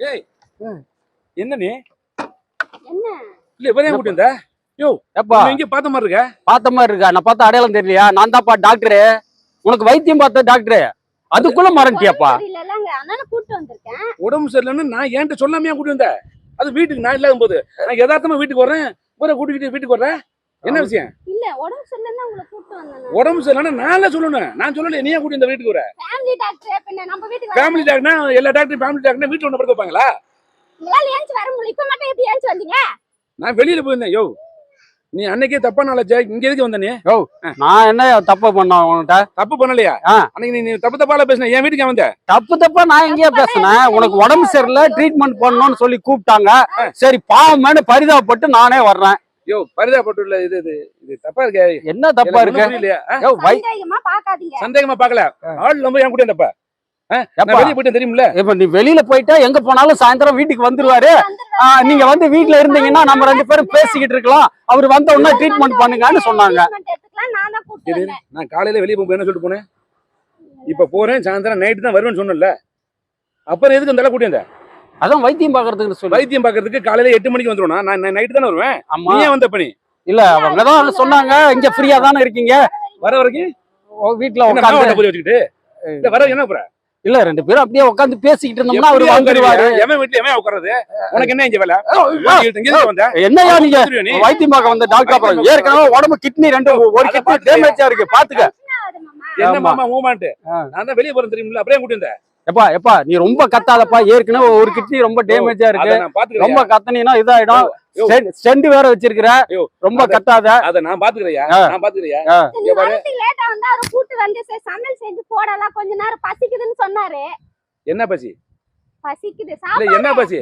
ஏய். என்ன நீ? என்ன? இல்ல இவரே கூட்டி வந்த? யோ எப்பா உன்னை எங்கேயும் பார்த்த மாதிரி இருக்க. பார்த்த மாதிரி இருக்கா? நான் பார்த்த அடையாளம் தெரியலையா? நான் தான்ப்பா டாக்டரு. உனக்கு வைத்தியம் பார்த்த டாக்டரு. அதுக்குள்ள மறந்துட்டியாப்பா. உடம்பு சரியில்லைன்னு நான் என்கிட்ட சொல்லாமையா கூட்டி வந்த? அது வீட்டுக்கு நான் இல்லாத போது நான் யதார்த்தமா வீட்டுக்கு வர்றேன். ஊரை கூட்டிக்கிட்டு வீட்டுக்கு வர்றேன். என்ன விஷயம்? இல்ல உடம்பு சரியில்லைன்னா உங்களை கூட்டு வந்தேன் உடம்பு சரியில்லைன்னா நான் சொல்லணும். நான் சொல்லல நீ ஏன் கூட்டி இந்த வீட்டுக்கு வர. ஃபேமிலி டாக்டர் பின்ன நம்ம வீட்டுக்கு ஃபேமிலி டாக்டர்னா எல்லா டாக்டரும் ஃபேமிலி டாக்டர்னா வீட்டுல ஒன்று படுக்க வைப்பாங்களா? உங்களால ஏஞ்சி வர முடியல. இப்ப மட்டும் எப்படி ஏஞ்சி வந்தீங்க? நான் வெளியில போயிருந்தேன் யோ. நீ அன்னைக்கே தப்பா நாளைச்ச இங்க எதுக்கு வந்த நீ? நான் என்ன தப்பு பண்ணேன் உன்கிட்ட? தப்பு பண்ணலையா. அன்னைக்கு நீ- நீ தப்பு தப்பால பேசின என் வீட்டுக்கு வந்த? தப்பு தப்பா நான் எங்கேயா பேசினேன். உனக்கு உடம்பு சரியில்லை ட்ரீட்மெண்ட் பண்ணணும்னு சொல்லி கூப்பிட்டாங்க. சரி பாவமேனு பரிதாபப்பட்டு நானே வர்றேன். யோ பரிதாபப்பட்டு இல்ல இது இது இது தப்பா இருக்கே. என்ன தப்பா இருக்கு ஒண்ணும் புரியலையா. ஆ? யோ, வை. சந்தேகமா பாக்காதீங்க சந்தேகமா பாக்கல ஆள் நான் எப்பா, வெளியே போயிட்டேன் தெரியுமில்ல இப்ப நீ வெளியில போயிட்டா எங்க போனாலும் சாயந்தரம் வீட்டுக்கு வந்துருவாரு. நீங்க வந்து வீட்ல இருந்தீங்கன்னா நம்ம ரெண்டு பேரும் பேசிக்கிட்டு இருக்கலாம். அவர் வந்த உடனே ட்ரீட்மெண்ட் பண்ணுங்கன்னு சொன்னாங்க. நான் காலையில வெளியே போய் என்ன சொல்லிட்டு போனேன்? இப்ப போறேன் சாயந்தரம் நைட்டு தான் வருவேன்னு சொன்னேன்ல. அப்புறம் எதுக்கு இந்த கூட்டி வந்த? அதான் வைத்தியம் பாக்குறதுக்கு சொல்லி. வைத்தியம் பாக்குறதுக்கு காலையில எட்டு மணிக்கு வந்துடும் நான் நைட்டு தானே வருவேன். ஆமா. நீ ஏன் வந்த பண்ணி இல்ல அவங்க தான் சொன்னாங்க இங்க ஃப்ரீயா தானே இருக்கீங்க. வர வரைக்கும்? என்ன உட்காந்து வச்சுக்கிட்டு? இல்ல வர என்ன போற? இல்ல ரெண்டு பேரும் அப்படியே உட்காந்து பேசிக்கிட்டு இருந்தோம்னா அவரு உட்காருவியா? எவன் வீட்டுல எவன் உட்கார்றது? உனக்கு என்ன இங்க வேலை? என்னையா நீங்க? வைத்தியம் பார்க்க வந்த டாக்டர் அப்புறம் ஏற்கனவே உடம்பு கிட்னி ரெண்டு ஒரு கிட்னி? டேமேஜா இருக்கு. பாத்துக்க. என்ன மாமா என்ன ஆமா. மாமா மூமான்ட்டு ஆ. நான் தான் வெளியே போறேன் தெரியுமில்ல. அப்படியே கூட்டி வந்தேன் எப்பா எப்பா நீ ரொம்ப கத்தாதப்பா. ஏற்கனவே ஒரு கிட்னி ரொம்ப டேமேஜா இருக்கு. அதை நான் பாத்துக்கிறேன் ரொம்ப கத்தனீங்கன்னா இதாயிடும். ஸ்டெண்ட் வேற வச்சிருக்கிற. ரொம்ப கத்தாத. அதை நான் பாத்துக்கிறையா. நான் பாத்துக்கிறையா லேட்டா வந்தா அவரை கூட்டு வந்து சரி சமையல் செஞ்சு போடலாம். கொஞ்ச நேரம் பசிக்குதுன்னு சொன்னாரு. என்ன பசி? பசிக்குது. என்ன பசி?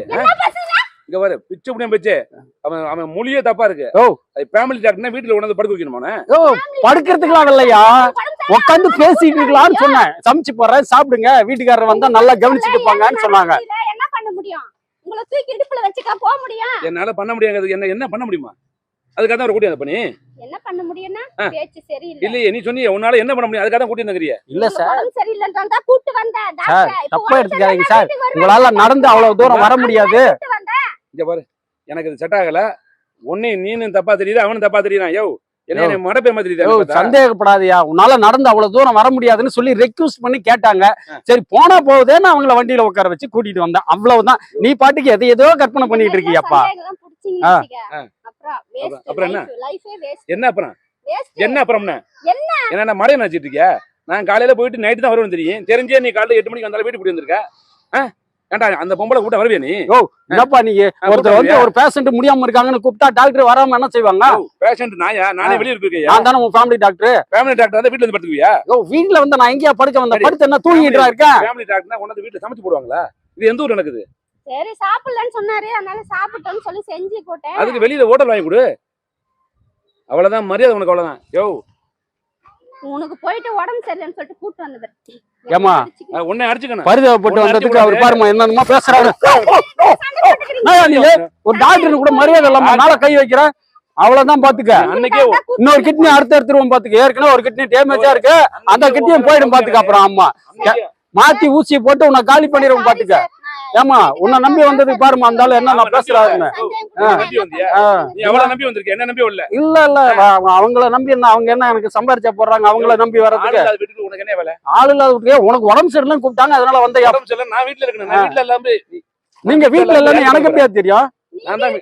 இங்க பாரு பிச்சு புடியும் பிச்சு. அவன் அவன் மொழியே தப்பா இருக்கு. ஓ. ஃபேமிலி டாக்டர்னா வீட்டுல உணர்ந்து படுக்க வைக்கணுமா ஓ படுக்கிறதுக்குலாம் இல்லையா? உட்காந்து பேசிட்டு இருக்கலாம்னு சொன்னேன். சமைச்சு போடுறேன் சாப்பிடுங்க. வீட்டுக்காரர் வந்தா நல்லா கவனிச்சுட்டு போங்கன்னு சொன்னாங்க. என்ன பண்ண முடியும்? உங்களை தூக்கி இடுப்புல வச்சுக்கா போக முடியும் என்னால பண்ண முடியாது என்ன என்ன பண்ண முடியுமா? அதுக்காக தான் ஒரு கூட்டி வந்த பண்ணி என்ன பண்ண முடியும்னா? ஆ. பேச்சு சரியில்லை. இல்லையே நீ சொன்னீங்க உன்னால என்ன பண்ண முடியும்? அதுக்காக தான் கூட்டி வந்துக்கிறிய இல்ல சார். தான் கூட்டு வந்தேன். சார் டாக்டர் இப்போ தப்பா எடுத்துக்காதீங்க சார். உங்களால நடந்து அவ்வளவு தூரம் வர முடியாது. இங்க பாரு. எனக்கு இது செட் ஆகல. உன்னை நீனும் தப்பா தெரியுது அவனும் தப்பா தெரியுறான். யோ சந்தேகப்படாதயா. உன்னால நடந்து அவ்வளவு தூரம் வர முடியாதுன்னு சொல்லி ரெக்யூஸ்ட் பண்ணி கேட்டாங்க. சரி போனா போகுதேன்னு அவங்கள வண்டியில உட்கார வச்சு கூட்டிட்டு வந்தேன். அவ்வளவுதான். நீ பாட்டுக்கு எதை ஏதோ கற்பனை பண்ணிட்டு இருக்கியாப்பா. அப்புறம் என்ன? என்ன அப்புறம். என்ன அப்புறம் என்ன? என்ன? என்ன மடைய நினைச்சிட்டு இருக்கியா? நான் காலையில போயிட்டு நைட்டு தான் வருவேன் தெரியும். தெரிஞ்சே நீ காலையில எட்டு மணிக்கு வந்தாலும் வீட்டுக்கு கூட்டி வந்திருக்க? ஏன்டா அந்த பொம்பளை கூட்ட வருவியா நீ? என்னப்பா நீ? ஒருத்தர் வந்து ஒரு பேஷண்ட் முடியாம இருக்காங்கன்னு கூப்பிட்டா டாக்டர் வராம என்ன செய்வாங்க? பேஷண்ட் நாயா? நானே. வெளியே இருக்கியா நான் தானே உன் ஃபேமிலி டாக்டர் ஃபேமிலி டாக்டர் வந்து வீட்டுல இருந்து படுத்துக்குவியா? யோ வீட்ல வந்து நான் எங்கேயா படுக்க வந்த. படுத்து என்ன தூங்கிட்டு இருக்கேன் ஃபேமிலி டாக்டர்னா கொண்டாந்து வீட்டுல சமைச்சு போடுவாங்களா? இது எந்த ஊர் நடக்குது? சரி சாப்பிடலன்னு சொன்னாரு அதனால சாப்பிட்டோம்னு சொல்லி செஞ்சு போட்டேன். அதுக்கு வெளியில ஹோட்டல் வாங்கி கொடு. அவ்வளவுதான் மரியாதை உனக்கு அவ்வளவுதான். யோ. உனக்கு போயிட்டு உடம்பு சரியில்லைன்னு சொல்லிட்டு கூட்டு வந்தது ஏம்மா? அஹ் உன்னை அடிச்சுக்கணும். பரிதாபப்பட்டு வந்ததுக்கு அவர் பாருமா என்னென்னமோ பேசுறாரு. ஒரு டாக்டருக்கு கூட மரியாதை இல்லாம மேல கை வைக்கிற அவ்வளவுதான் பாத்துக்க. அன்னைக்கே இன்னொரு கிட்னி அடுத்து எடுத்துருவோம் பாத்துக்க. ஏற்கனவே ஒரு கிட்னி டேமேஜா இருக்கு. அந்த கிட்னியும் போயிடும் பாத்துக்க அப்புறம் ஆமா மாத்தி ஊசியை போட்டு உன்னை காலி பண்ணிடுவோம் பாத்துக்க. ஏமா உன்னை நம்பி வந்ததுக்கு பாருமா அந்த என்ன நான் பேசுறாருன்னு. உன்னை நம்பி வந்தியா? ஆ. நீ அவளை நம்பி வந்திருக்க என்ன நம்பி வரல? இல்ல இல்ல அவ- அவங்கள நம்பி என்ன அவங்க என்ன எனக்கு சம்பாரிச்சா போடுறாங்க அவங்கள நம்பி வர்றதுக்கு? ஆளு இல்லாத வீட்டுக்கு உனக்கு உடம்பு சரியில்லைன்னு கூப்பிட்டாங்க அதனால வந்தையா உடம்பு சரியில்லை, நான் வீட்டுல இருக்கணும். நான் வீட்டுல இல்லாம நீங்க வீட்டுல இல்லன்னு எனக்கு எப்படியா தெரியும்? நான் தான்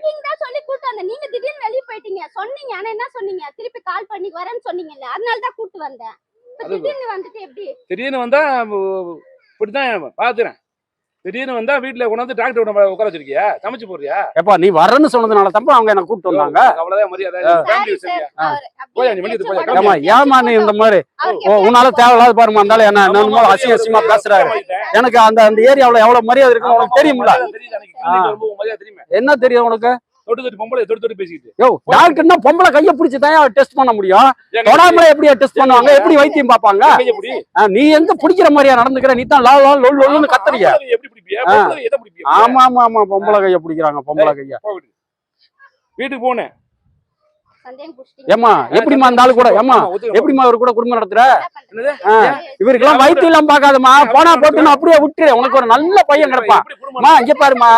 நீங்க திடீர்னு வெளிய போயிட்டீங்க. சொன்னீங்க. ஆனா என்ன சொன்னீங்க? திருப்பி கால் பண்ணி வரேன்னு சொன்னீங்கல்ல. அதனால தான் கூட்டு வந்தேன். திடீர்னு வந்துட்டு எப்படி? திடீர்னு வந்தா இப்படித்தான் பாத்துறேன் திடீர்னு வந்தா வீட்டுல கொண்டாந்து டாக்டர் உட்கார வச்சிருக்கியா? சமைச்சு போறியா எப்பா நீ வரேன்னு சொன்னதுனால தப்பா அவங்க என்ன கூப்பிட்டு வந்தாங்க. அவ்வளவுதான் மரியாதை. ஏமா ஏமா நீ இந்த மாதிரி? ஓ, எப்படி உன்னால தேவையில்லாத பாருமா இருந்தாலும் என்ன என்னமோ அசிங்க அசிங்கமா பேசுறாரு. எனக்கு அந்த அந்த ஏரியாவுல எவ்வளவு மரியாதை இருக்குன்னு உனக்கு தெரியுமில்ல தெரியுமே? என்ன தெரியும் உனக்கு? டாக்டர்னா பொம்பளை கைய பிடிச்சி தான் டெஸ்ட் பண்ண முடியும்? தொடாமலே எப்படியா டெஸ்ட் பண்ணுவாங்க? எப்படி வைத்தியம். ஆ, நீ எங்க பிடிக்கிற மாதிரியா நடந்துக்கிற? நீ தான் லா லா லொல் லொல்லுன்னு கத்துறிய? எப்படி பிடிப்பியா? ஆமா ஆமா ஆமா. பொம்பளை கைய பிடிக்கிறாங்க பொம்பளை கைய. வீட்டுக்கு. போனேன். ஏம்மா எப்படிம்மா அந்த ஆளு கூட? ஒத்துக்க. எப்படிம்மா இவர் கூட குடும்பம் நடத்துற? இவருக்கெல்லாம் வயிற்று எல்லாம் பாக்காதம்மா போனா போட்டுன்னு அப்படியே விட்டுரு. உனக்கு ஒரு நல்ல பையன் கிடப்பான். இங்க பாருமா.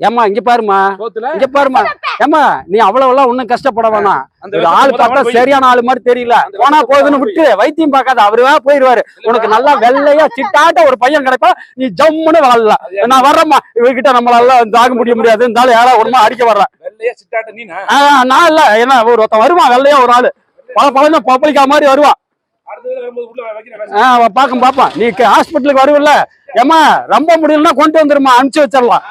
ஏம்மா இங்க பாருமா சோத்துல? இங்க பாருமா ஏம்மா நீ அவ்வளவு எல்லாம் ஒண்ணும் கஷ்டப்பட வேணாம். ஒரு ஆள் பார்த்தா சரியான ஆளு மாதிரி தெரியல. போனா போகுதுன்னு விட்டு வைத்தியம் பார்க்காத அவருவா போயிருவாரு. உனக்கு நல்லா வெள்ளையா சிட்டாட்ட ஒரு பையன் கிடைப்பா நீ ஜம்முன்னு வாழலாம் நான் வர்றேம்மா. இவர்கிட்ட நம்மளால தாங்க முடிய முடியாது. இந்த ஆளு யாரா ஒருமா அடிக்க வர்றேன் நீனா? இல்ல. என்ன ஒரு ஒருத்தன் வருவான் வெள்ளையா ஒரு ஆளு. பல பழன பப்பளிக்கா மாதிரி வருவான் பாக்கும் பாப்பான் நீ ஹாஸ்பிட்டலுக்கு வருவில்ல. ஏம்மா ரொம்ப முடியலன்னா கொண்டு வந்துருமா அனுப்பிச்சு வச்சிடலாம்.